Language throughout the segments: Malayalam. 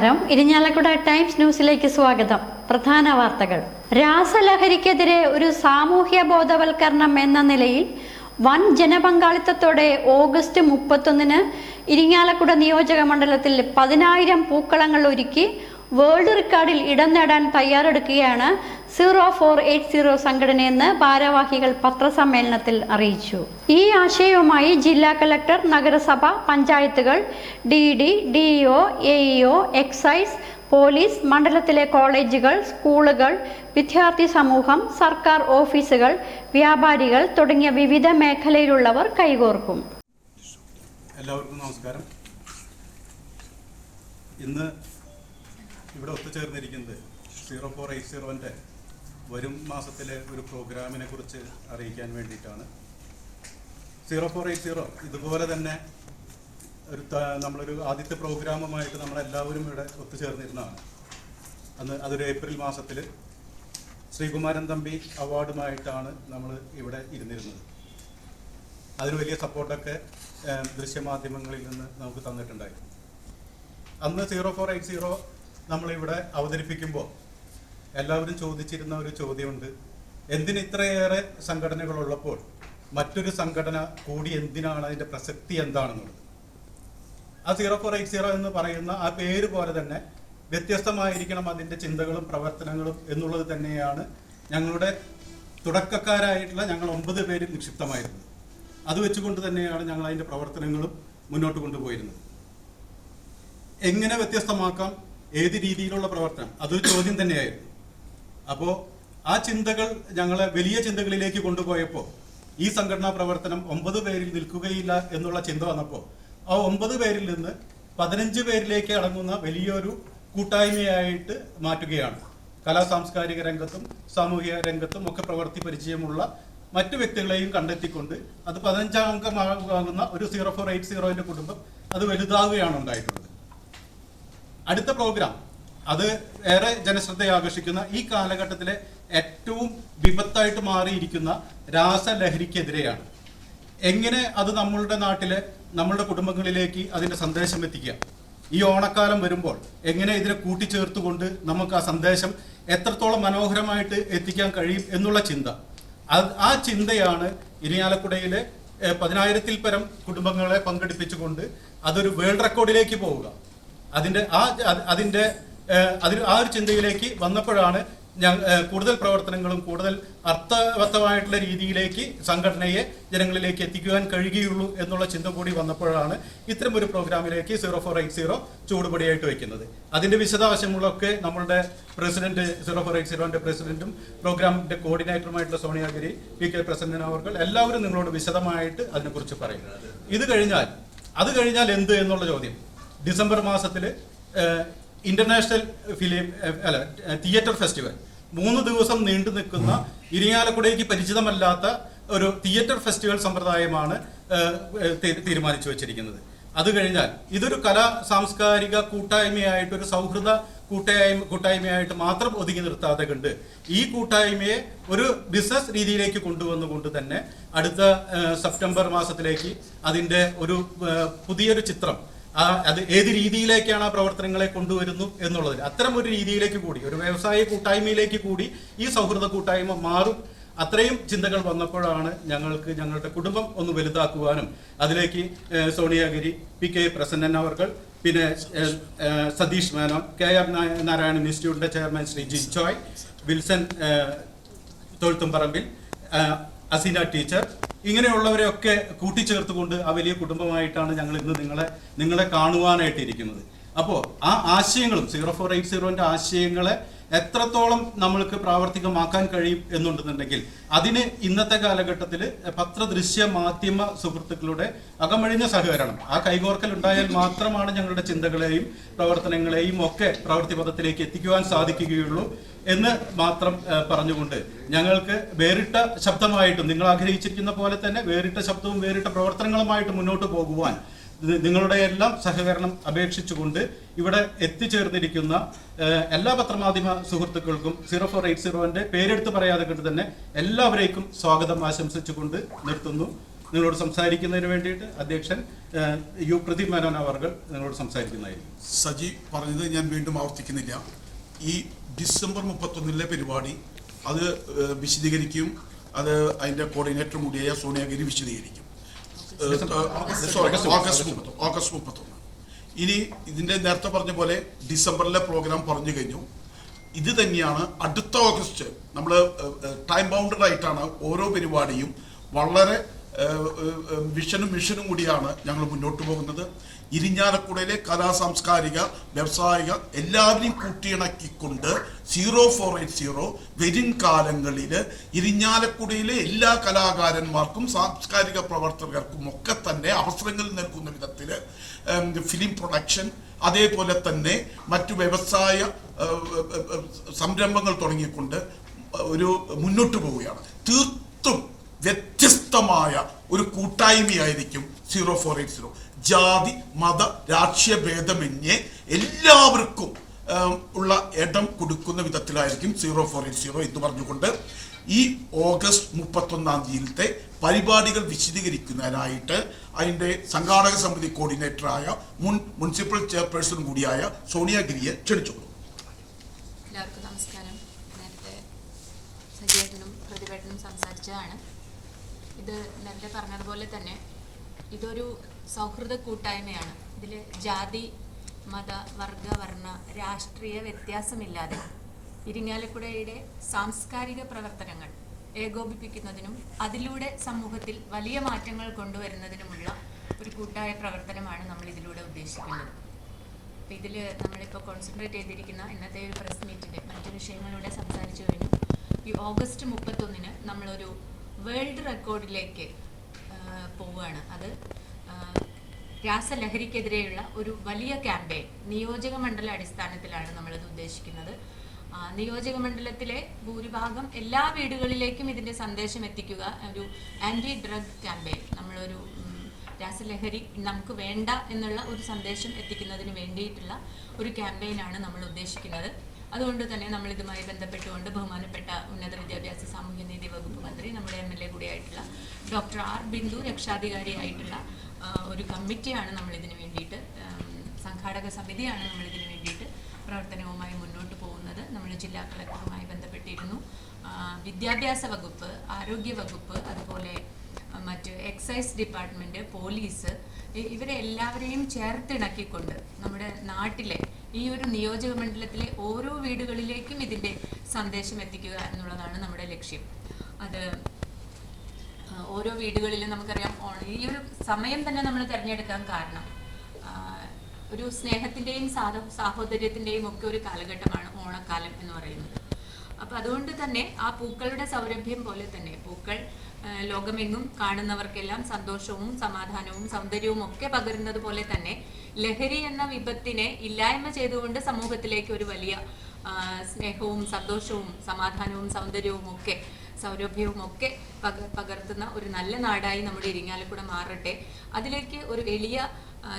നമസ്കാരം. ഇരിഞ്ഞാലക്കുട ടൈംസ് ന്യൂസിലേക്ക് സ്വാഗതം. പ്രധാന വാർത്തകൾ. രാസലഹരിക്കെതിരെ ഒരു സാമൂഹ്യ ബോധവൽക്കരണം എന്ന നിലയിൽ വൻ ജനപങ്കാളിത്തത്തോടെ ഓഗസ്റ്റ് മുപ്പത്തൊന്നിന് ഇരിങ്ങാലക്കുട നിയോജക മണ്ഡലത്തിൽ പതിനായിരം പൂക്കളങ്ങൾ ഒരുക്കി വേൾഡ് റെക്കോർഡിൽ ഇടം നേടാൻ തയ്യാറെടുക്കുകയാണ് സീറോ ഫോർ എയ്റ്റ് സീറോ സംഘടനയെന്ന് ഭാരവാഹികൾ പത്രസമ്മേളനത്തിൽ അറിയിച്ചു. ഈ ആശയവുമായി ജില്ലാ കളക്ടർ നഗരസഭ പഞ്ചായത്തുകൾ D D D O A AEO excise police മണ്ഡലത്തിലെ കോളേജുകൾ സ്കൂളുകൾ വിദ്യാർത്ഥി സമൂഹം സർക്കാർ ഓഫീസുകൾ വ്യാപാരികൾ തുടങ്ങിയ വിവിധ മേഖലയിലുള്ളവർ കൈകോർക്കും. എല്ലാവർക്കും നമസ്കാരം. ഇന്ന് ഇവിടെ ഒത്തുചേർന്നിരിക്കുന്നത് സീറോ ഫോർ എയ്റ്റ് സീറോന്റെ വരും മാസത്തിലെ ഒരു പ്രോഗ്രാമിനെ കുറിച്ച് അറിയിക്കാൻ വേണ്ടിയിട്ടാണ്. സീറോ ഫോർ എയ്റ്റ് സീറോ ഇതുപോലെ തന്നെ ഒരു നമ്മളൊരു ആദ്യത്തെ പ്രോഗ്രാമുമായിട്ട് നമ്മളെല്ലാവരും ഇവിടെ ഒത്തുചേർന്നിരുന്നതാണ്. അന്ന് അതൊരു ഏപ്രിൽ മാസത്തിൽ ശ്രീകുമാരൻ തമ്പി അവാർഡുമായിട്ടാണ് നമ്മൾ ഇവിടെ ഇരുന്നിരുന്നത്. അതിന് വലിയ സപ്പോർട്ടൊക്കെ ദൃശ്യമാധ്യമങ്ങളിൽ നിന്ന് നമുക്ക് തന്നിട്ടുണ്ടായിരുന്നു അന്ന് സീറോ ഫോർ എയ്റ്റ് സീറോ നമ്മളിവിടെ അവതരിപ്പിക്കുമ്പോൾ എല്ലാവരും ചോദിച്ചിരുന്ന ഒരു ചോദ്യമുണ്ട്. എന്തിന് ഇത്രയേറെ സംഘടനകളുള്ളപ്പോൾ മറ്റൊരു സംഘടന കൂടി എന്തിനാണ് അതിന്റെ പ്രസക്തി എന്താണെന്നുള്ളത്? ആ സീറോ ഫോർ എയ്റ്റ് സീറോ എന്ന് പറയുന്ന ആ പേര് പോലെ തന്നെ വ്യത്യസ്തമായിരിക്കണം അതിന്റെ ചിന്തകളും പ്രവർത്തനങ്ങളും എന്നുള്ളത് തന്നെയാണ് ഞങ്ങളുടെ തുടക്കക്കാരായിട്ടുള്ള ഞങ്ങൾ ഒമ്പത് പേരിൽ നിക്ഷിപ്തമായിരുന്നത്. അത് വെച്ചുകൊണ്ട് തന്നെയാണ് ഞങ്ങൾ അതിന്റെ പ്രവർത്തനങ്ങളും മുന്നോട്ട് കൊണ്ടുപോയിരുന്നത്. എങ്ങനെ വ്യത്യസ്തമാക്കാം? ഏത് രീതിയിലുള്ള പ്രവർത്തനം? അതൊരു ചോദ്യം തന്നെയായിരുന്നു. അപ്പോൾ ആ ചിന്തകൾ ഞങ്ങളെ വലിയ ചിന്തകളിലേക്ക് കൊണ്ടുപോയപ്പോൾ ഈ സംഘടനാ പ്രവർത്തനം ഒമ്പത് പേരിൽ നിൽക്കുകയില്ല എന്നുള്ള ചിന്ത വന്നപ്പോൾ ആ ഒമ്പത് പേരിൽ നിന്ന് പതിനഞ്ച് പേരിലേക്ക് അടങ്ങുന്ന വലിയൊരു കൂട്ടായ്മയായിട്ട് മാറ്റുകയാണ്. കലാ സാംസ്കാരിക രംഗത്തും സാമൂഹിക രംഗത്തും ഒക്കെ പ്രവർത്തി പരിചയമുള്ള മറ്റു വ്യക്തികളെയും കണ്ടെത്തിക്കൊണ്ട് അത് പതിനഞ്ചാം അംഗമാകുന്ന ഒരു സീറോ ഫോർ എയ്റ്റ് സീറോന്റെ കുടുംബം അത് വലുതാവുകയാണ് ഉണ്ടായിട്ടുള്ളത് അടുത്ത പ്രോഗ്രാം. അത് ഏറെ ജനശ്രദ്ധയെ ആകർഷിക്കുന്ന ഈ കാലഘട്ടത്തിലെ ഏറ്റവും വിപത്തായിട്ട് മാറിയിരിക്കുന്ന രാസലഹരിക്കെതിരെയാണ്. എങ്ങനെ അത് നമ്മളുടെ നാട്ടിലെ നമ്മളുടെ കുടുംബങ്ങളിലേക്ക് അതിന്റെ സന്ദേശം എത്തിക്കുക? ഈ ഓണക്കാലം വരുമ്പോൾ എങ്ങനെ ഇതിനെ കൂട്ടിച്ചേർത്തുകൊണ്ട് നമുക്ക് ആ സന്ദേശം എത്രത്തോളം മനോഹരമായിട്ട് എത്തിക്കാൻ കഴിയും എന്നുള്ള ചിന്ത. ആ ചിന്തയാണ് ഇരിയാലക്കുടയിലെ പതിനായിരത്തിൽ പരം കുടുംബങ്ങളെ പങ്കെടുപ്പിച്ചുകൊണ്ട് അതൊരു വേൾഡ് റെക്കോർഡിലേക്ക് പോവുക. അതിന്റെ ആ അതിന്റെ അതിൽ ആ ഒരു ചിന്തയിലേക്ക് വന്നപ്പോഴാണ് ഞാൻ കൂടുതൽ പ്രവർത്തനങ്ങളും കൂടുതൽ അർത്ഥവത്തമായിട്ടുള്ള രീതിയിലേക്ക് സംഘടനയെ ജനങ്ങളിലേക്ക് എത്തിക്കുവാൻ കഴിയുകയുള്ളൂ എന്നുള്ള ചിന്ത കൂടി വന്നപ്പോഴാണ് ഇത്തരം ഒരു പ്രോഗ്രാമിലേക്ക് സീറോ ഫോർ എയ്റ്റ് സീറോ ചൂടുപടിയായിട്ട് വയ്ക്കുന്നത്. അതിന്റെ വിശദാംശങ്ങളൊക്കെ നമ്മളുടെ പ്രസിഡന്റ് സീറോ ഫോർ എയ്റ്റ് സീറോന്റെ പ്രസിഡന്റും പ്രോഗ്രാമിന്റെ കോർഡിനേറ്ററുമായിട്ടുള്ള സോണിയാഗിരി പി കെ പ്രസന്നൻ അവർ എല്ലാവരും നിങ്ങളോട് വിശദമായിട്ട് അതിനെക്കുറിച്ച് പറയുന്നത് ഇത് കഴിഞ്ഞാൽ അത് കഴിഞ്ഞാൽ എന്ത് എന്നുള്ള ചോദ്യം? ഡിസംബർ മാസത്തിൽ ഇന്റർനാഷണൽ ഫിലിം അല്ല തിയേറ്റർ ഫെസ്റ്റിവൽ. മൂന്ന് ദിവസം നീണ്ടു നിൽക്കുന്ന ഇരിങ്ങാലക്കുടയ്ക്ക് പരിചിതമല്ലാത്ത ഒരു തിയേറ്റർ ഫെസ്റ്റിവൽ സമ്പ്രദായമാണ് തീരുമാനിച്ചു വെച്ചിരിക്കുന്നത്. അത് കഴിഞ്ഞാൽ ഇതൊരു കലാ സാംസ്കാരിക കൂട്ടായ്മയായിട്ട് ഒരു സൗഹൃദ കൂട്ടായ്മ കൂട്ടായ്മയായിട്ട് മാത്രം ഒതുങ്ങി നിർത്താതെ കണ്ട് ഈ കൂട്ടായ്മയെ ഒരു ബിസിനസ് രീതിയിലേക്ക് കൊണ്ടുവന്നുകൊണ്ട് തന്നെ അടുത്ത സെപ്റ്റംബർ മാസത്തിലേക്ക് അതിന്റെ ഒരു പുതിയൊരു ചിത്രം ആ അത് ഏത് രീതിയിലേക്കാണ് ആ പ്രവർത്തനങ്ങളെ കൊണ്ടുവരുന്നു എന്നുള്ളതിൽ? അത്തരം ഒരു രീതിയിലേക്ക് കൂടി ഒരു വ്യവസായ കൂട്ടായ്മയിലേക്ക് കൂടി ഈ സൗഹൃദ കൂട്ടായ്മ മാറും. അത്രയും ചിന്തകൾ വന്നപ്പോഴാണ് ഞങ്ങൾക്ക് ഞങ്ങളുടെ കുടുംബം ഒന്ന് വലുതാക്കുവാനും അതിലേക്ക് സോണിയാഗിരി പി കെ പ്രസന്നൻ അവർകൾ പിന്നെ സതീഷ് മേനോൻ കെ ആർ നാരായണൻ ഇൻസ്റ്റിറ്റ്യൂട്ടിന്റെ chairman Shri G Joy Wilson Thozhuthumparambil Aseena teacher ഇങ്ങനെയുള്ളവരെയൊക്കെ കൂട്ടിച്ചേർത്തുകൊണ്ട് ആ വലിയ കുടുംബമായിട്ടാണ് ഞങ്ങൾ ഇന്ന് നിങ്ങളെ നിങ്ങളെ കാണുവാനായിട്ട് ഇരിക്കുന്നത് അപ്പോൾ ആ ആശയങ്ങളും സീറോ ഫോർ എയ്റ്റ് സീറോന്റെ ആശയങ്ങളെ എത്രത്തോളം നമ്മൾക്ക് പ്രാവർത്തികമാക്കാൻ കഴിയും എന്നുണ്ടെന്നുണ്ടെങ്കിൽ അതിന് ഇന്നത്തെ കാലഘട്ടത്തിൽ പത്രദൃശ്യ മാധ്യമ സുഹൃത്തുക്കളുടെ അകമഴിഞ്ഞ സഹകരണം ആ കൈകോർക്കൽ ഉണ്ടായാൽ മാത്രമാണ് ഞങ്ങളുടെ ചിന്തകളെയും പ്രവർത്തനങ്ങളെയും ഒക്കെ പ്രവൃത്തി പദത്തിലേക്ക് എത്തിക്കുവാൻ സാധിക്കുകയുള്ളൂ എന്ന് മാത്രം പറഞ്ഞുകൊണ്ട് ഞങ്ങൾക്ക് വേറിട്ട ശബ്ദമായിട്ടും നിങ്ങൾ ആഗ്രഹിച്ചിരിക്കുന്ന പോലെ തന്നെ വേറിട്ട ശബ്ദവും വേറിട്ട പ്രവർത്തനങ്ങളുമായിട്ട് മുന്നോട്ട് പോകുവാൻ നിങ്ങളുടെ എല്ലാം സഹകരണം അപേക്ഷിച്ചുകൊണ്ട് ഇവിടെ എത്തിച്ചേർന്നിരിക്കുന്ന എല്ലാ പത്രമാധ്യമ സുഹൃത്തുക്കൾക്കും സീറോ ഫോർ എയ്റ്റ് സീറോന്റെ പേരെടുത്ത് പറയാതെ കണ്ട് തന്നെ എല്ലാവരേക്കും സ്വാഗതം ആശംസിച്ചുകൊണ്ട് നിർത്തുന്നു. നിങ്ങളോട് സംസാരിക്കുന്നതിന് വേണ്ടിയിട്ട് അധ്യക്ഷൻ യു പ്രദീപ് മേനോൻ അവർഗൾ നിങ്ങളോട് സംസാരിക്കുന്നതായിരിക്കും. സജി പറഞ്ഞത് ഞാൻ വീണ്ടും ആവർത്തിക്കുന്നില്ല. ഈ ഡിസംബർ മുപ്പത്തൊന്നിലെ പരിപാടി അത് വിശദീകരിക്കും. അത് അതിന്റെ കോർഡിനേറ്റർ കൂടിയായ സോണിയാഗിരി വിശദീകരിക്കും. ഓഗസ്റ്റ് മുപ്പത്തൊന്ന് ഓഗസ്റ്റ് മുപ്പത്തൊന്ന് ഇനി ഇതിന്റെ നേരത്തെ പറഞ്ഞ പോലെ ഡിസംബറിലെ പ്രോഗ്രാം പറഞ്ഞു കഴിഞ്ഞു. ഇത് തന്നെയാണ് അടുത്ത ഓഗസ്റ്റ് നമ്മൾ ടൈം ബൗണ്ടഡ് ആയിട്ടാണ് ഓരോ പരിപാടിയും വളരെ വിഷനും മിഷനും കൂടിയാണ് ഞങ്ങൾ മുന്നോട്ട് പോകുന്നത്. ഇരിഞ്ഞാലക്കുടയിലെ കലാ സാംസ്കാരിക വ്യവസായിക എല്ലാവരെയും കൂട്ടിയിണക്കിക്കൊണ്ട് സീറോ ഫോർ എയ്റ്റ് സീറോ വരും കാലങ്ങളിൽ ഇരിഞ്ഞാലക്കുടയിലെ എല്ലാ കലാകാരന്മാർക്കും സാംസ്കാരിക പ്രവർത്തകർക്കും ഒക്കെ തന്നെ അവസരങ്ങൾ നൽകുന്ന വിധത്തിൽ ഫിലിം പ്രൊഡക്ഷൻ അതേപോലെ തന്നെ മറ്റു വ്യവസായ സംരംഭങ്ങൾ തുടങ്ങിക്കൊണ്ട് ഒരു മുന്നോട്ട് പോവുകയാണ്. തീർത്തും വ്യത്യസ്തമായ ഒരു കൂട്ടായ്മയായിരിക്കും സീറോ ഫോർ എയ്റ്റ് സീറോ. ജാതി മത രാഷ്ട്രീയ ഭേദമന്യേ എല്ലാവർക്കും ഉള്ള ഇടം കൊടുക്കുന്ന വിധത്തിലായിരിക്കും സീറോ ഫോർ എയ്റ്റ് സീറോ എന്ന് പറഞ്ഞുകൊണ്ട് ഈ ഓഗസ്റ്റ് മുപ്പത്തൊന്നാം തീയതിയിലത്തെ പരിപാടികൾ വിശദീകരിക്കുന്നതിനായിട്ട് അതിന്റെ സംഘാടക സമിതി കോർഡിനേറ്ററായ മുൻ മുനിസിപ്പൽ ചെയർപേഴ്സൺ കൂടിയായ സോണിയ സോണിയാഗിരിയെ ക്ഷണിച്ചു എല്ലാവർക്കും നമസ്കാരം. നേരത്തെ സജീവേട്ടനും പ്രതിഭേട്ടനും സംസാരിച്ചതാണ്. ഇത് നേരത്തെ പറഞ്ഞതുപോലെ തന്നെ ഇതൊരു സൗഹൃദ കൂട്ടായ്മയാണ്. ഇതിൽ ജാതി മത വർഗ വർണ രാഷ്ട്രീയ വ്യത്യാസമില്ലാതെ ഇരിങ്ങാലക്കുടയുടെ സാംസ്കാരിക പ്രവർത്തനങ്ങൾ ഏകോപിപ്പിക്കുന്നതിനും അതിലൂടെ സമൂഹത്തിൽ വലിയ മാറ്റങ്ങൾ കൊണ്ടുവരുന്നതിനുമുള്ള ഒരു കൂട്ടായ പ്രവർത്തനമാണ് നമ്മൾ ഇതിലൂടെ ഉദ്ദേശിക്കുന്നത്. അപ്പം ഇതിൽ നമ്മളിപ്പോൾ കോൺസെൻട്രേറ്റ് ചെയ്തിരിക്കുന്ന ഇന്നത്തെ ഒരു പ്രസ് മീറ്റിന്റെ മറ്റു വിഷയങ്ങളിലൂടെ സംസാരിച്ചു കഴിഞ്ഞു. ഈ ഓഗസ്റ്റ് മുപ്പത്തൊന്നിന് നമ്മളൊരു വേൾഡ് റെക്കോർഡിലേക്ക് പോവുകയാണ്. അത് രാസലഹരിക്കെതിരെയുള്ള ഒരു വലിയ ക്യാമ്പയിൻ നിയോജക മണ്ഡല അടിസ്ഥാനത്തിലാണ് നമ്മളിത് ഉദ്ദേശിക്കുന്നത്. നിയോജക മണ്ഡലത്തിലെ ഭൂരിഭാഗം എല്ലാ വീടുകളിലേക്കും ഇതിന്റെ സന്ദേശം എത്തിക്കുക ഒരു ആന്റി ഡ്രഗ് ക്യാമ്പയിൻ നമ്മളൊരു രാസലഹരി നമുക്ക് വേണ്ട എന്നുള്ള ഒരു സന്ദേശം എത്തിക്കുന്നതിന് വേണ്ടിയിട്ടുള്ള ഒരു ക്യാമ്പയിനാണ് നമ്മൾ ഉദ്ദേശിക്കുന്നത്. അതുകൊണ്ട് തന്നെ നമ്മൾ ഇതുമായി ബന്ധപ്പെട്ടുകൊണ്ട് ബഹുമാനപ്പെട്ട ഉന്നത വിദ്യാഭ്യാസ സാമൂഹ്യനീതി വകുപ്പ് മന്ത്രി നമ്മുടെ എം എൽ എ കൂടിയായിട്ടുള്ള ഡോക്ടർ ആർ ബിന്ദു രക്ഷാധികാരിയായിട്ടുള്ള ഒരു കമ്മിറ്റിയാണ് നമ്മൾ ഇതിന് വേണ്ടിയിട്ട് സംഘാടക സമിതിയാണ് നമ്മൾ ഇതിന് വേണ്ടിയിട്ട് പ്രവർത്തനവുമായി മുന്നോട്ട് പോകുന്നത്. നമ്മൾ ജില്ലാ കളക്ടറുമായി ബന്ധപ്പെട്ടിരുന്നു. വിദ്യാഭ്യാസ വകുപ്പ് ആരോഗ്യ വകുപ്പ് അതുപോലെ മറ്റ് എക്സൈസ് ഡിപ്പാർട്ട്മെന്റ് പോലീസ് ഇവരെ എല്ലാവരെയും ചേർത്തിണക്കിക്കൊണ്ട് നമ്മുടെ നാട്ടിലെ ഈ ഒരു നിയോജക മണ്ഡലത്തിലെ ഓരോ വീടുകളിലേക്കും ഇതിന്റെ സന്ദേശം എത്തിക്കുക എന്നുള്ളതാണ് നമ്മുടെ ലക്ഷ്യം. അത് ഓരോ വീടുകളിലും നമുക്കറിയാം ഈ ഒരു സമയം തന്നെ നമ്മൾ തിരഞ്ഞെടുക്കാൻ കാരണം. ഒരു സ്നേഹത്തിന്റെയും സാഹ സാഹോദര്യത്തിന്റെയും ഒക്കെ ഒരു കാലഘട്ടമാണ് ഓണക്കാലം എന്ന് പറയുന്നത്. അപ്പം അതുകൊണ്ട് തന്നെ ആ പൂക്കളുടെ സൗരഭ്യം പോലെ തന്നെ പൂക്കൾ ലോകമെങ്ങും കാണുന്നവർക്കെല്ലാം സന്തോഷവും സമാധാനവും സൗന്ദര്യവും ഒക്കെ പകരുന്നത് പോലെ തന്നെ ലഹരി എന്ന വിപത്തിനെ ഇല്ലായ്മ ചെയ്തുകൊണ്ട് സമൂഹത്തിലേക്ക് ഒരു വലിയ സ്നേഹവും സന്തോഷവും സമാധാനവും സൗന്ദര്യവും ഒക്കെ സൗരഭ്യവും ഒക്കെ പക പകർത്തുന്ന ഒരു നല്ല നാടായി നമ്മുടെ ഇരിങ്ങാലക്കുട മാറട്ടെ. അതിലേക്ക് ഒരു എളിയ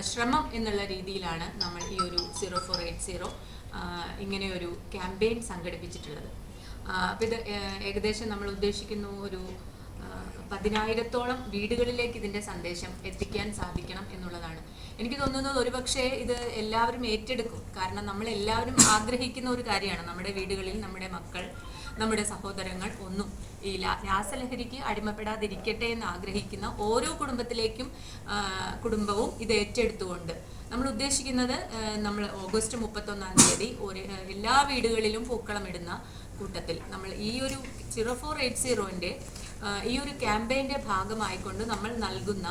ശ്രമം എന്നുള്ള രീതിയിലാണ് നമ്മൾ ഈ ഒരു സീറോ ഫോർ എയ്റ്റ് സീറോ ഇങ്ങനെ ഒരു ക്യാമ്പയിൻ സംഘടിപ്പിച്ചിട്ടുള്ളത്. അപ്പം ഇത് ഏകദേശം നമ്മൾ ഉദ്ദേശിക്കുന്നു ഒരു പതിനായിരത്തോളം വീടുകളിലേക്ക് ഇതിന്റെ സന്ദേശം എത്തിക്കാൻ സാധിക്കണം എന്നുള്ളതാണ്. എനിക്ക് തോന്നുന്നത് ഒരുപക്ഷെ ഇത് എല്ലാവരും ഏറ്റെടുക്കും. കാരണം നമ്മൾ എല്ലാവരും ആഗ്രഹിക്കുന്ന ഒരു കാര്യമാണ്. നമ്മുടെ വീടുകളിൽ നമ്മുടെ മക്കൾ നമ്മുടെ സഹോദരങ്ങൾ ഒന്നും. ഈ രാസലഹരിക്ക് അടിമപ്പെടാതിരിക്കട്ടെ എന്ന് ആഗ്രഹിക്കുന്ന ഓരോ കുടുംബത്തിലേക്കും കുടുംബവും ഇത് ഏറ്റെടുത്തുകൊണ്ട്. നമ്മൾ ഉദ്ദേശിക്കുന്നത് നമ്മൾ ഓഗസ്റ്റ് മുപ്പത്തൊന്നാം തീയതി ഒരു എല്ലാ വീടുകളിലും പൂക്കളം ഇടുന്ന കൂട്ടത്തിൽ. നമ്മൾ ഈ ഒരു സീറോ ഫോർ എയ്റ്റ് സീറോന്റെ ഈ ഒരു ക്യാമ്പയിന്റെ ഭാഗമായിക്കൊണ്ട് നമ്മൾ നൽകുന്ന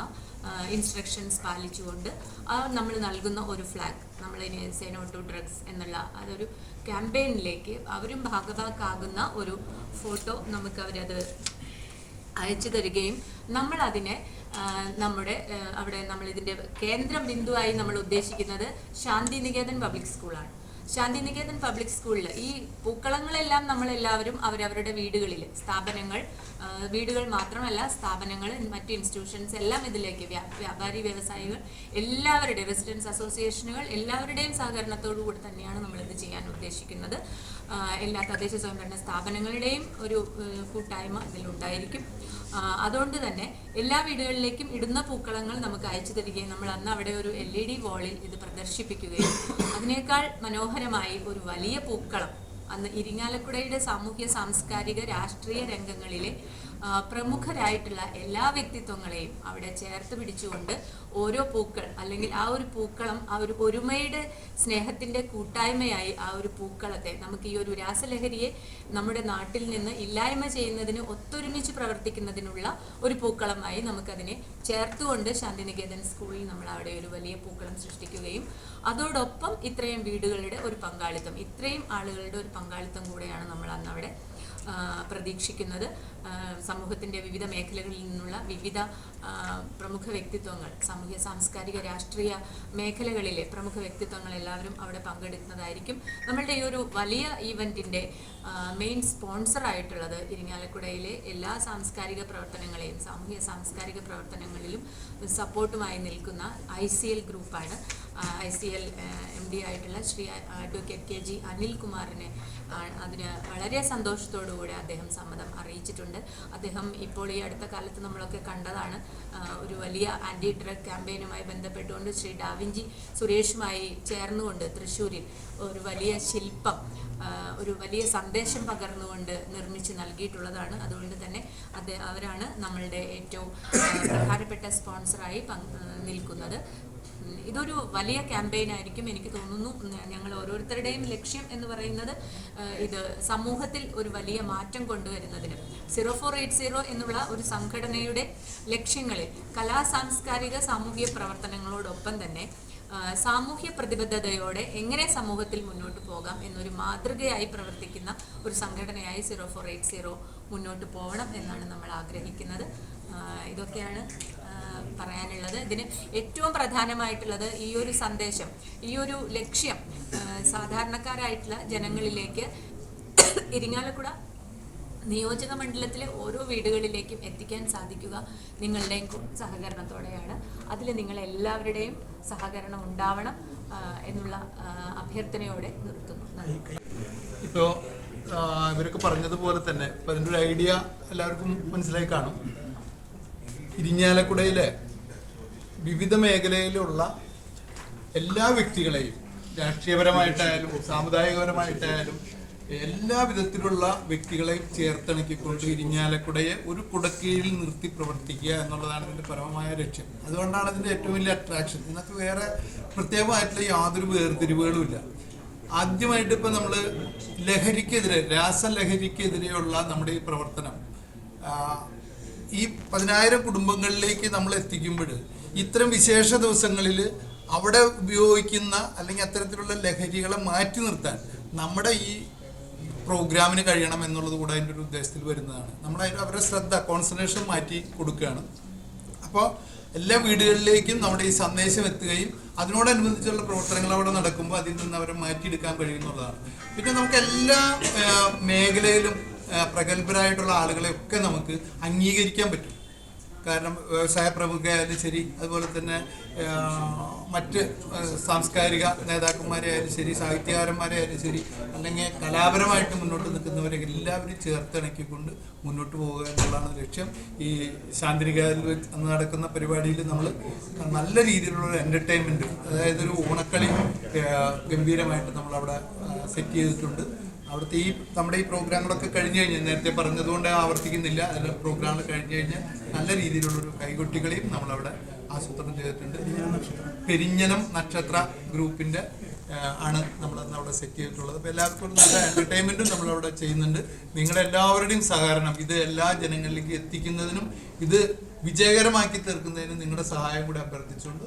ഇൻസ്ട്രക്ഷൻസ് പാലിച്ചുകൊണ്ട് നമ്മൾ നൽകുന്ന ഒരു ഫ്ലാഗ്. നമ്മൾ ഇനി സേനോ ടു ഡ്രഗ്സ് എന്നുള്ള അതൊരു ക്യാമ്പയിനിലേക്ക് അവരും ഭാഗഭാക്കാകുന്ന ഒരു ഫോട്ടോ നമുക്ക് അവരത് അയച്ചു തരികയും നമ്മൾ അതിനെ നമ്മുടെ അവിടെ നമ്മൾ ഇതിന്റെ കേന്ദ്ര ബിന്ദുവായി നമ്മൾ ഉദ്ദേശിക്കുന്നത് ശാന്തി നികേതൻ പബ്ലിക് സ്കൂളാണ്. ശാന്തി നികേതൻ പബ്ലിക് സ്കൂളിൽ ഈ പൂക്കളങ്ങളെല്ലാം നമ്മളെല്ലാവരും അവരവരുടെ വീടുകളിൽ സ്ഥാപനങ്ങൾ വീടുകൾ മാത്രമല്ല സ്ഥാപനങ്ങൾ മറ്റ് ഇൻസ്റ്റിറ്റ്യൂഷൻസ് എല്ലാം ഇതിലേക്ക് വ്യാ- വ്യാപാരി വ്യവസായികൾ എല്ലാവരുടെയും റെസിഡൻസ് അസോസിയേഷനുകൾ എല്ലാവരുടെയും സഹകരണത്തോടു കൂടി തന്നെയാണ് നമ്മളിത് ചെയ്യാൻ ഉദ്ദേശിക്കുന്നത്. എല്ലാ തദ്ദേശ സ്വയംഭരണ സ്ഥാപനങ്ങളുടെയും ഒരു കൂട്ടായ്മ ഇതിലുണ്ടായിരിക്കും. അതുകൊണ്ട് തന്നെ എല്ലാ വീടുകളിലേക്കും ഇടുന്ന പൂക്കളങ്ങൾ നമുക്ക് അയച്ചു തരികയും നമ്മൾ അന്ന് അവിടെ ഒരു എൽ ഇ ഡി വാളിൽ ഇത് പ്രദർശിപ്പിക്കുകയും അതിനേക്കാൾ മനോഹരമായി ഒരു വലിയ പൂക്കളം അന്ന് ഇരിങ്ങാലക്കുടയുടെ സാമൂഹ്യ സാംസ്കാരിക രാഷ്ട്രീയ രംഗങ്ങളിലെ പ്രമുഖരായിട്ടുള്ള എല്ലാ വ്യക്തിത്വങ്ങളെയും അവിടെ ചേർത്ത് പിടിച്ചുകൊണ്ട് ഓരോ പൂക്കൾ അല്ലെങ്കിൽ ആ ഒരു പൂക്കളം ആ ഒരു ഒരുമയുടെ സ്നേഹത്തിന്റെ കൂട്ടായ്മയായി ആ ഒരു പൂക്കളത്തെ നമുക്ക് ഈ ഒരു രാസലഹരിയെ നമ്മുടെ നാട്ടിൽ നിന്ന് ഇല്ലായ്മ ചെയ്യുന്നതിന് ഒത്തൊരുമിച്ച് പ്രവർത്തിക്കുന്നതിനുള്ള ഒരു പൂക്കളമായി നമുക്കതിനെ ചേർത്തുകൊണ്ട് ശാന്തിനികേതൻ സ്കൂളിൽ നമ്മൾ അവിടെ ഒരു വലിയ പൂക്കളം സൃഷ്ടിക്കുകയും അതോടൊപ്പം ഇത്രയും വീടുകളുടെ ഒരു പങ്കാളിത്തം ഇത്രയും ആളുകളുടെ ഒരു പങ്കാളിത്തം കൂടെയാണ് നമ്മൾ അന്ന് അവിടെ പ്രതീക്ഷിക്കുന്നത്. സമൂഹത്തിന്റെ വിവിധ മേഖലകളിൽ നിന്നുള്ള വിവിധ പ്രമുഖ വ്യക്തിത്വങ്ങൾ സാമൂഹ്യ സാംസ്കാരിക രാഷ്ട്രീയ മേഖലകളിലെ പ്രമുഖ വ്യക്തിത്വങ്ങൾ എല്ലാവരും അവിടെ പങ്കെടുക്കുന്നതായിരിക്കും. നമ്മളുടെ ഈ ഒരു വലിയ ഈവന്റിന്റെ മെയിൻ സ്പോൺസർ ആയിട്ടുള്ളത് ഇരിങ്ങാലക്കുടയിലെ എല്ലാ സാംസ്കാരിക പ്രവർത്തനങ്ങളെയും സാമൂഹ്യ സാംസ്കാരിക പ്രവർത്തനങ്ങളിലും സപ്പോർട്ടുമായി നിൽക്കുന്ന ഐ സി എൽ ഗ്രൂപ്പാണ്. I C L M D ആയിട്ടുള്ള ശ്രീ അഡ്വക്കേറ്റ് കെ ജി അനിൽകുമാറിനെ അതിന് വളരെ സന്തോഷത്തോടുകൂടി അദ്ദേഹം സമ്മതം അറിയിച്ചിട്ടുണ്ട്. അദ്ദേഹം ഇപ്പോൾ ഈ അടുത്ത കാലത്ത് നമ്മളൊക്കെ കണ്ടതാണ്. ഒരു വലിയ ആന്റി ഡ്രഗ് ക്യാമ്പയിനുമായി ബന്ധപ്പെട്ടുകൊണ്ട് ശ്രീ ഡാവിഞ്ചി സുരേഷുമായി ചേർന്നുകൊണ്ട് തൃശ്ശൂരിൽ ഒരു വലിയ ശില്പം ഒരു വലിയ സന്ദേശം പകർന്നുകൊണ്ട് നിർമ്മിച്ച് നൽകിയിട്ടുള്ളതാണ്. അതുകൊണ്ട് തന്നെ അവരാണ് നമ്മളുടെ ഏറ്റവും പ്രധാനപ്പെട്ട സ്പോൺസറായി നിൽക്കുന്നത്. ഇതൊരു വലിയ ക്യാമ്പയിൻ ആയിരിക്കും എനിക്ക് തോന്നുന്നു. ഞങ്ങൾ ഓരോരുത്തരുടെയും ലക്ഷ്യം എന്ന് പറയുന്നത് ഇത് സമൂഹത്തിൽ ഒരു വലിയ മാറ്റം കൊണ്ടുവരുന്നതിന്. സീറോ ഫോർ എയ്റ്റ് സീറോ എന്നുള്ള ഒരു സംഘടനയുടെ ലക്ഷ്യങ്ങളിൽ കലാ സാംസ്കാരിക സാമൂഹിക പ്രവർത്തനങ്ങളോടൊപ്പം തന്നെ സാമൂഹ്യ പ്രതിബദ്ധതയോടെ എങ്ങനെ സമൂഹത്തിൽ മുന്നോട്ട് പോകാം എന്നൊരു മാതൃകയായി പ്രവർത്തിക്കുന്ന ഒരു സംഘടനയായി സീറോ ഫോർ എയ്റ്റ് സീറോ മുന്നോട്ട് പോകണം എന്നാണ് നമ്മൾ ആഗ്രഹിക്കുന്നത്. ഇതൊക്കെയാണ് പറയാനുള്ളത്. ഇതിന് ഏറ്റവും പ്രധാനമായിട്ടുള്ളത് ഈ ഒരു സന്ദേശം ഈ ഒരു ലക്ഷ്യം സാധാരണക്കാരായിട്ടുള്ള ജനങ്ങളിലേക്ക് ഇരിങ്ങാലക്കുട നിയോജക മണ്ഡലത്തിലെ ഓരോ വീടുകളിലേക്കും എത്തിക്കാൻ സാധിക്കുക നിങ്ങളുടെയും സഹകരണത്തോടെയാണ്. അതിൽ നിങ്ങൾ എല്ലാവരുടെയും സഹകരണം ഉണ്ടാവണം എന്നുള്ള അഭ്യർത്ഥനയോടെ നിർത്തുന്നു. ഇപ്പോ ഇവരൊക്കെ പറഞ്ഞതുപോലെ തന്നെ ഒരു ഐഡിയ എല്ലാവർക്കും മനസ്സിലായി കാണും. ഇരിഞ്ഞാലക്കുടയിലെ വിവിധ മേഖലയിലുള്ള എല്ലാ വ്യക്തികളെയും രാഷ്ട്രീയപരമായിട്ടായാലും സാമുദായികപരമായിട്ടായാലും എല്ലാ വിധത്തിലുള്ള വ്യക്തികളെയും ചേർത്തിണക്കിക്കൊണ്ട് ഇരിഞ്ഞാലക്കുടയെ ഒരു കുടക്കീഴിൽ നിർത്തി പ്രവർത്തിക്കുക എന്നുള്ളതാണ് ഇതിന്റെ പരമമായ ലക്ഷ്യം. അതുകൊണ്ടാണ് ഇതിന്റെ ഏറ്റവും വലിയ അട്രാക്ഷൻ ഇതിനകത്ത് വേറെ പ്രത്യേകമായിട്ടുള്ള യാതൊരു വേർതിരിവുകളുമില്ല. ആദ്യമായിട്ട് ഇപ്പം നമ്മൾ ലഹരിക്കെതിരെ രാസലഹരിക്കെതിരെയുള്ള നമ്മുടെ ഈ പ്രവർത്തനം ഈ പതിനായിരം കുടുംബങ്ങളിലേക്ക് നമ്മൾ എത്തിക്കുമ്പോൾ ഇത്തരം വിശേഷ ദിവസങ്ങളിൽ അവിടെ ഉപയോഗിക്കുന്ന അല്ലെങ്കിൽ അത്തരത്തിലുള്ള ലഹരികളെ മാറ്റി നിർത്താൻ നമ്മുടെ ഈ പ്രോഗ്രാമിന് കഴിയണം എന്നുള്ളത് കൂടെ അതിന്റെ ഒരു ഉദ്ദേശത്തിൽ വരുന്നതാണ്. നമ്മൾ അതിന് അവരുടെ ശ്രദ്ധ കോൺസെൻട്രേഷൻ മാറ്റി കൊടുക്കുകയാണ്. അപ്പോൾ എല്ലാ വീടുകളിലേക്കും നമ്മുടെ ഈ സന്ദേശം എത്തുകയും അതിനോടനുബന്ധിച്ചുള്ള പ്രവർത്തനങ്ങൾ അവിടെ നടക്കുമ്പോൾ അതിൽ നിന്ന് അവരെ മാറ്റിയെടുക്കാൻ കഴിയുന്നുള്ളതാണ്. പിന്നെ നമുക്ക് എല്ലാ മേഖലയിലും പ്രഗത്ഭരായിട്ടുള്ള ആളുകളെയൊക്കെ നമുക്ക് അംഗീകരിക്കാൻ പറ്റും. കാരണം വ്യവസായ പ്രമുഖയായാലും ശരി അതുപോലെ തന്നെ മറ്റ് സാംസ്കാരിക നേതാക്കന്മാരെ ആയാലും ശരി സാഹിത്യകാരന്മാരെ ആയാലും ശരി അല്ലെങ്കിൽ കലാപരമായിട്ട് മുന്നോട്ട് നിൽക്കുന്നവരെ എല്ലാവരും ചേർത്തിണക്കിക്കൊണ്ട് മുന്നോട്ട് പോവുക എന്നുള്ളതാണ് ലക്ഷ്യം. ഈ ശാന്തിനികാരിൽ അന്ന് നടക്കുന്ന പരിപാടിയിൽ നമ്മൾ നല്ല രീതിയിലുള്ള ഒരു എന്റർടൈൻമെന്റ് അതായത് ഒരു ഓണക്കളി ഗംഭീരമായിട്ട് നമ്മളവിടെ സെറ്റ് ചെയ്തിട്ടുണ്ട്. അവിടുത്തെ ഈ നമ്മുടെ ഈ പ്രോഗ്രാമുകളൊക്കെ കഴിഞ്ഞു കഴിഞ്ഞാൽ നേരത്തെ പറഞ്ഞതുകൊണ്ട് ആവർത്തിക്കുന്നില്ല. അതിൽ പ്രോഗ്രാമുകൾ കഴിഞ്ഞു കഴിഞ്ഞാൽ നല്ല രീതിയിലുള്ളൊരു കൈകൊട്ടികളെയും നമ്മളവിടെ ആസൂത്രണം ചെയ്തിട്ടുണ്ട്. പെരിഞ്ഞനം നക്ഷത്ര ഗ്രൂപ്പിന്റെ ആണ് നമ്മൾ അവിടെ സെറ്റ് ചെയ്തിട്ടുള്ളത്. അപ്പോൾ എല്ലാവർക്കും നല്ല എന്റർടൈൻമെന്റും നമ്മളവിടെ ചെയ്യുന്നുണ്ട്. നിങ്ങളെല്ലാവരുടെയും സഹകരണം ഇത് എല്ലാ ജനങ്ങളിലേക്ക് എത്തിക്കുന്നതിനും ഇത് വിജയകരമാക്കി തീർക്കുന്നതിനും നിങ്ങളുടെ സഹായം കൂടി അഭ്യർത്ഥിച്ചുകൊണ്ട്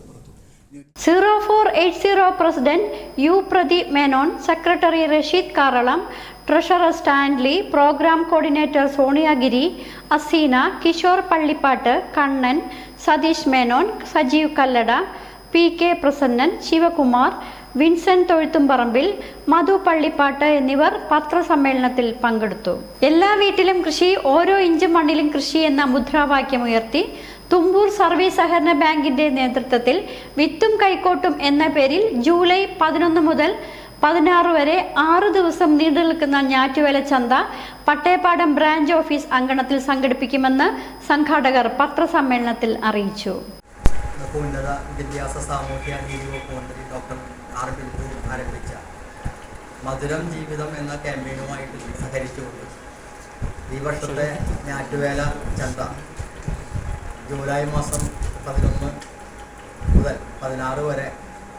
zero four eight zero president U Pradeep Menon secretary Rasheed Karalam treasurer Stanley programme coordinator Soniyagiri Aseena Kishore Pallippattu Kannan Satheesh Menon Sajeev Kallada P K Prasannan Sivakumar Vincent Thozhuthumparambil Madhu Pallippattu എന്നിവർ പത്രസമ്മേളനത്തിൽ പങ്കെടുത്തു. എല്ലാ വീട്ടിലും കൃഷി ഓരോ ഇഞ്ച് മണ്ണിലും കൃഷി എന്ന മുദ്രാവാക്യമുയർത്തി തുമ്പൂർ സർവീസ് സഹകരണ ബാങ്കിന്റെ നേതൃത്വത്തിൽ വിത്തും കൈക്കോട്ടും എന്ന പേരിൽ ജൂലൈ പതിനൊന്ന് മുതൽ പതിനാറ് വരെ ആറു ദിവസം നീണ്ടു നിൽക്കുന്ന ഞാറ്റുവേല ചന്ത പട്ടേപ്പാടം ബ്രാഞ്ച് ഓഫീസ് അങ്കണത്തിൽ സംഘടിപ്പിക്കുമെന്ന് സംഘാടകർ പത്രസമ്മേളനത്തിൽ അറിയിച്ചു. മധുരം ജീവിതം എന്ന ക്യാമ്പയിനുമായിട്ട് സഹകരിച്ചുകൊണ്ട് ഈ വർഷത്തെ ഞാറ്റുവേല ചന്ത ജൂലൈ മാസം പതിനൊന്ന് മുതൽ പതിനാറ് വരെ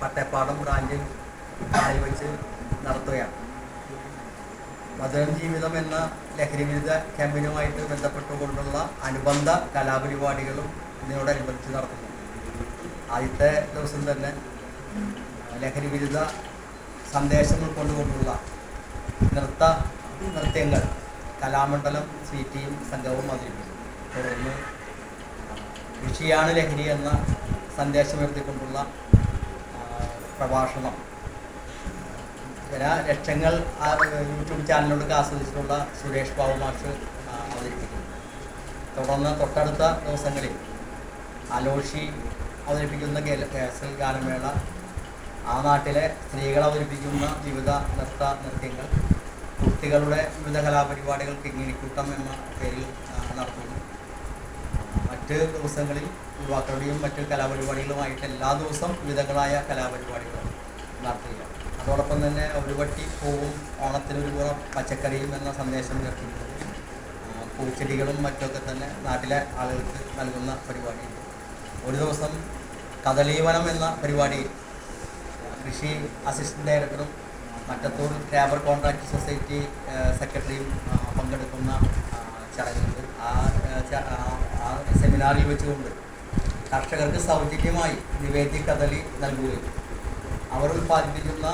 പട്ടേപ്പാടം ബ്രാഞ്ചിൽ ആയി വെച്ച് നടത്തുകയാണ്. മധുരം ജീവിതം എന്ന ലഹരി വിരുദ്ധ ക്യാമ്പയിനുമായിട്ട് ബന്ധപ്പെട്ടുകൊണ്ടുള്ള അനുബന്ധ കലാപരിപാടികളും ഇതിനോടനുബന്ധിച്ച് നടത്തുന്നു ആദ്യത്തെ ദിവസം തന്നെ ലഹരി വിരുദ്ധ സന്ദേശങ്ങൾ കൊണ്ടുകൊണ്ടുള്ള നൃത്ത നൃത്യങ്ങൾ കലാമണ്ഡലം സി ടിയും സംഘവും അവതരിപ്പിച്ചു തുടർന്ന് കൃഷിയാണ് ലഹരി എന്ന സന്ദേശമുയർത്തിക്കൊണ്ടുള്ള പ്രഭാഷണം. ചില ലക്ഷങ്ങൾ യൂട്യൂബ് ചാനലിലൂടെ ആസ്വദിച്ചിട്ടുള്ള സുരേഷ് ബാബു മാഷ് അവതരിപ്പിക്കും തുടർന്ന് തൊട്ടടുത്ത ദിവസങ്ങളിൽ അലോഷി അവതരിപ്പിക്കുന്ന കേസൽ ഗാനമേള ആ നാട്ടിലെ സ്ത്രീകൾ അവതരിപ്പിക്കുന്ന വിവിധ നൃത്ത നൃത്യങ്ങൾ കുട്ടികളുടെ വിവിധ കലാപരിപാടികൾ കിങ്ങിണിക്കൂട്ടം എന്ന പേരിൽ നടത്തുന്നു. മറ്റ് ദിവസങ്ങളിൽ യുവാക്കളുടെയും മറ്റ് കലാപരിപാടികളുമായിട്ട് എല്ലാ ദിവസവും വിവിധങ്ങളായ കലാപരിപാടികൾ നടത്തുകയാണ്. അതോടൊപ്പം തന്നെ ഒരു വട്ടി പൂവും ഓണത്തിനൊരു പുറം പച്ചക്കറിയും എന്ന സന്ദേശം ഉയർത്തിയിട്ടുണ്ട് പൂച്ചെടികളും മറ്റൊക്കെ തന്നെ നാട്ടിലെ ആളുകൾക്ക് നൽകുന്ന പരിപാടിയുണ്ട് ഒരു ദിവസം കദളീവനം എന്ന പരിപാടി കൃഷി അസിസ്റ്റന്റ് ഡയറക്ടറും മറ്റത്തൂർ ലേബർ കോൺട്രാക്ട് സൊസൈറ്റി സെക്രട്ടറിയും പങ്കെടുക്കുന്ന ചടങ്ങുണ്ട്. സെമിനാറിൽ വെച്ചുകൊണ്ട് കർഷകർക്ക് സൗജന്യമായി നിവേദ്യ കദളി നൽകുകയും അവർ ഉൽപ്പാദിപ്പിക്കുന്ന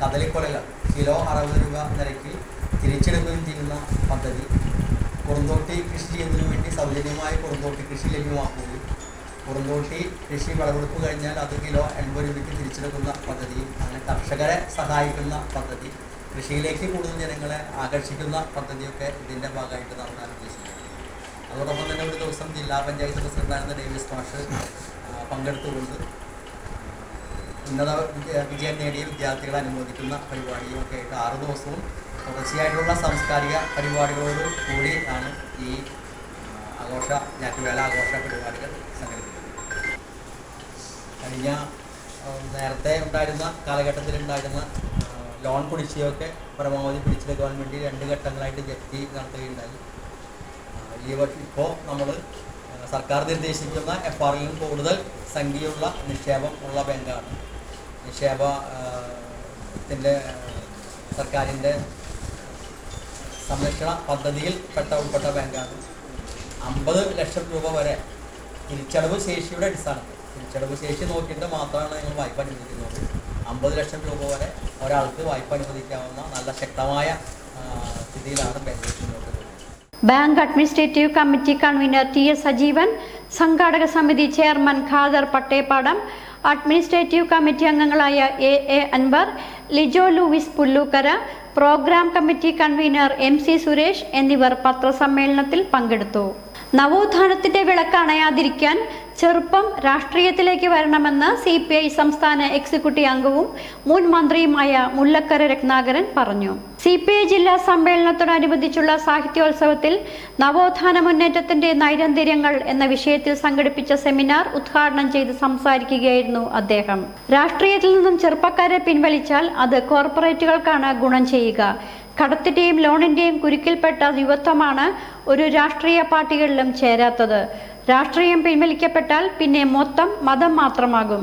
കഥലിക്കൊലകൾ കിലോ അറുപത് രൂപ നിരക്കിൽ തിരിച്ചെടുക്കുകയും ചെയ്യുന്ന പദ്ധതി കുറുന്തോട്ടി കൃഷി ചെയ്യുന്നതിന് വേണ്ടി സൗജന്യമായി കുറുന്തോട്ടി കൃഷി ലഭ്യമാക്കുകയും കുറുന്തോട്ടി കൃഷി വിളവെടുപ്പ് കഴിഞ്ഞാൽ അത് കിലോ എൺപത് രൂപയ്ക്ക് തിരിച്ചെടുക്കുന്ന പദ്ധതി അങ്ങനെ കർഷകരെ സഹായിക്കുന്ന പദ്ധതി കൃഷിയിലേക്ക് കൂടുതൽ ജനങ്ങളെ ആകർഷിക്കുന്ന പദ്ധതിയൊക്കെ ഇതിന്റെ ഭാഗമായിട്ട് നടത്താൻ ഉദ്ദേശിക്കുന്നു. അതോടൊപ്പം തന്നെ ഒരു ദിവസം ജില്ലാ പഞ്ചായത്ത് പ്രസിഡന്റായിരുന്ന ഡേവിസ് മാഷ് പങ്കെടുത്തുകൊണ്ട് ഉന്നത വിജയം നേടിയ വിദ്യാർത്ഥികളെ അനുമോദിക്കുന്ന പരിപാടിയും ഒക്കെ ആയിട്ട് ആറ് ദിവസവും തുടർച്ചയായിട്ടുള്ള സാംസ്കാരിക പരിപാടികളോട് കൂടി ആണ് ഈ ആഘോഷ ഞാറ്റുവേല ആഘോഷ പരിപാടികൾ സംഘടിപ്പിക്കുന്നത്. കഴിഞ്ഞ നേരത്തെ ഉണ്ടായിരുന്ന കാലഘട്ടത്തിൽ ഉണ്ടായിരുന്ന ലോൺ കുടിശ്ശികയൊക്കെ പരമാവധി പിടിച്ചെടുക്കാൻ വേണ്ടി രണ്ട് ഘട്ടങ്ങളായിട്ട് ജപ്തി നടത്തുകയുണ്ടായി. ഈ ഇപ്പോൾ നമ്മൾ സർക്കാർ നിർദ്ദേശിക്കുന്ന എഫ് ആറിലും കൂടുതൽ സംഖ്യയുള്ള നിക്ഷേപം ഉള്ള ബാങ്കാണ്. നിക്ഷേപത്തിന്റെ സർക്കാരിന്റെ സംരക്ഷണ പദ്ധതിയിൽ പെട്ട ഉൾപ്പെട്ട ബാങ്കാണ്. അമ്പത് ലക്ഷം രൂപ വരെ തിരിച്ചടവ് ശേഷിയുടെ അടിസ്ഥാനത്തിൽ തിരിച്ചടവ് ശേഷി നോക്കിയിട്ട് മാത്രമാണ് ഞങ്ങൾ വായ്പ അനുവദിക്കുന്നത്. അമ്പത് ലക്ഷം രൂപ വരെ ഒരാൾക്ക് വായ്പ അനുവദിക്കാവുന്ന നല്ല ശക്തമായ സ്ഥിതിയിലാണ് bank bank administrative committee convener T S Sajeevan സംഘാടക സമിതി chairman Khader Pattepadam administrative committee അംഗങ്ങളായ A A Anwar Lijo Louis Pullukkara programme committee convener M C Suresh എന്നിവർ പത്രസമ്മേളനത്തിൽ പങ്കെടുത്തു. നവോത്ഥാനത്തിന്റെ വിളക്ക് അണയാതിരിക്കാൻ ചെറുപ്പം രാഷ്ട്രീയത്തിലേക്ക് വരണമെന്ന് സി പി ഐ സംസ്ഥാന എക്സിക്യൂട്ടീവ് അംഗവും മുൻ മന്ത്രിയുമായ മുല്ലക്കര രത്നാകരൻ പറഞ്ഞു. സി പി ഐ ജില്ലാ സമ്മേളനത്തോടനുബന്ധിച്ചുള്ള സാഹിത്യോത്സവത്തിൽ നവോത്ഥാന മുന്നേറ്റത്തിന്റെ നൈരന്തര്യങ്ങൾ എന്ന വിഷയത്തിൽ സംഘടിപ്പിച്ച സെമിനാർ ഉദ്ഘാടനം ചെയ്ത് സംസാരിക്കുകയായിരുന്നു അദ്ദേഹം. രാഷ്ട്രീയത്തിൽ നിന്നും ചെറുപ്പക്കാരെ പിൻവലിച്ചാൽ അത് കോർപ്പറേറ്റുകൾക്കാണ് ഗുണം ചെയ്യുക. കടത്തിന്റെയും ലോണിന്റെയും കുരുക്കിൽപ്പെട്ട യുവത്വമാണ് ഒരു രാഷ്ട്രീയ പാർട്ടികളിലും ചേരാത്തത്. രാഷ്ട്രീയം പിൻവലിക്കപ്പെട്ടാൽ പിന്നെ മൊത്തം മതം മാത്രമാകും.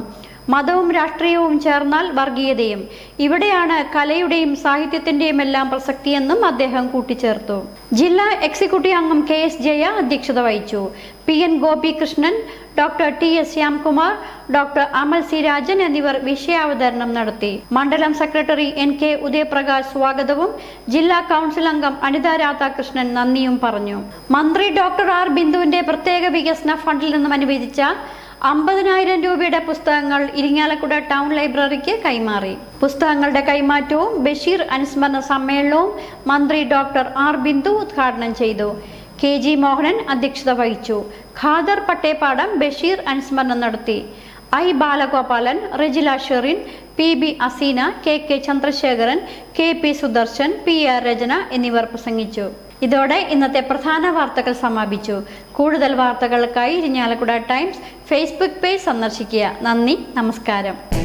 മതവും രാഷ്ട്രീയവും ചേർന്നാൽ വർഗീയതയും. ഇവിടെയാണ് കലയുടെയും സാഹിത്യത്തിന്റെയും എല്ലാം പ്രസക്തിയെന്നും അദ്ദേഹം കൂട്ടിച്ചേർത്തു. ജില്ലാ എക്സിക്യൂട്ടീവ് അംഗം കെ എസ് ജയ അധ്യക്ഷത വഹിച്ചു. P N Gopikrishnan doctor T S Shyamkumar doctor Amal C Rajan എന്നിവർ വിഷയാവതരണം നടത്തി. മണ്ഡലം സെക്രട്ടറി എൻ കെ ഉദയപ്രകാശ് സ്വാഗതവും ജില്ലാ കൗൺസിൽ അംഗം അനിത രാധാകൃഷ്ണൻ നന്ദിയും പറഞ്ഞു. മന്ത്രി ഡോക്ടർ ആർ ബിന്ദുവിന്റെ പ്രത്യേക വികസന ഫണ്ടിൽ നിന്നും അനുവദിച്ച അമ്പതിനായിരം രൂപയുടെ പുസ്തകങ്ങൾ ഇരിങ്ങാലക്കുട ടൗൺ ലൈബ്രറിക്ക് കൈമാറി. പുസ്തകങ്ങളുടെ കൈമാറ്റവും ബഷീർ അനുസ്മരണ സമ്മേളനവും മന്ത്രി ഡോക്ടർ ആർ ബിന്ദു ഉദ്ഘാടനം ചെയ്തു. കെ ജി മോഹനൻ അധ്യക്ഷത വഹിച്ചു. ഖാദർ പട്ടേപ്പാടം ബഷീർ അനുസ്മരണം നടത്തി. I Balagopalan Rejila Sherin P B Aseena K K Chandrasekharan K P Sudarshan P R Rachana എന്നിവർ പ്രസംഗിച്ചു. ഇതോടെ ഇന്നത്തെ പ്രധാന വാർത്തകൾ സമാപിച്ചു. കൂടുതൽ വാർത്തകൾക്കായി ഇരിഞ്ഞാലക്കുട ടൈംസ് ഫേസ്ബുക്ക് പേജ് സന്ദർശിക്കുക. നന്ദി നമസ്കാരം.